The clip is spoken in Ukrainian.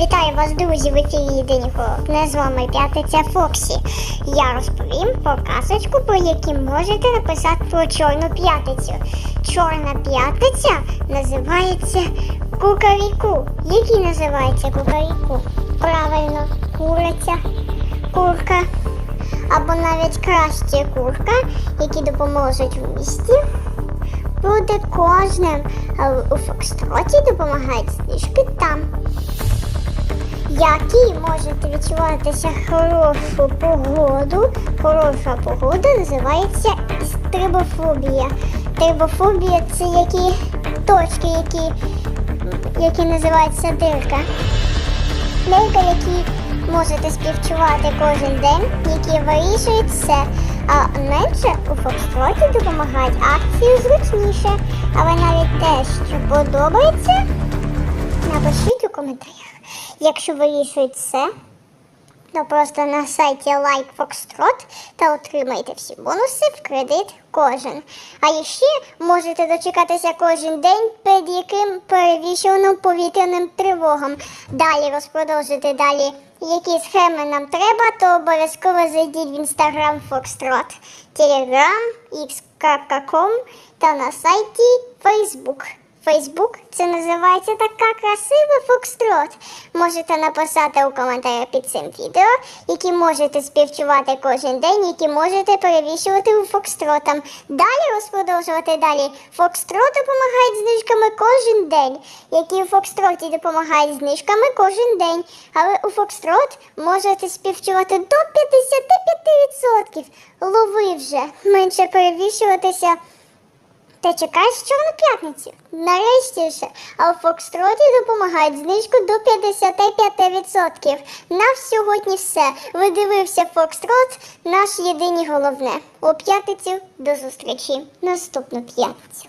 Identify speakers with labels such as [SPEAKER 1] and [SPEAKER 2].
[SPEAKER 1] Вітаю вас, друзі, в ефірі Єдині Головне. З вами п'ятиця Фоксі. Я розповім про казочку, про яку можете написати про Чорну п'ятницю. Чорна п'ятниця називається Кукаріку. Який називається Кукаріку? Правильно, куриця, курка. Або навіть краще курка, які допоможуть в місті. Буде кожним, але у Фокстроті допомагають знижки там які можете відчуватися хорошу погоду. Хороша погода називається стрибофобія. Трибофобія це які точки, які, які називаються дирка. Дирка, які можете співчувати кожен день, які вирішують все. А менше у Фокстроті допомагають акцію зручніше. Але навіть те, що подобається, напишіть у коментарях. Якщо вирішують все, то просто на сайті Like Foxtrot та отримайте всі бонуси в кредит кожен. А ще можете дочекатися кожен день, перед яким перевішеним повітряним тривогам. Далі розпродовжити далі, які схеми нам треба, то обов'язково зайдіть в інстаграм Foxtrot, Telegram, x.com та на сайті Facebook. Фейсбук це називається така красива Фокстрот. Можете написати у коментарях під цим відео, які можете співчувати кожен день, які можете перевішувати у Фокстротам. Далі розпродовжувати далі. Фокстрот допомагають знижками кожен день, які у Фокстроті допомагають знижками кожен день. Але у Фокстрот можете співчувати до 55%. Лови вже менше перевішуватися. Та чекаєш Чорну п'ятницю. Нарешті ще, А в Фокстроті допомагають знижку до 55%. На сьогодні все. Ви дивився Фокстрот, наш єдиний головне. У п'ятницю до зустрічі. Наступну п'ятницю.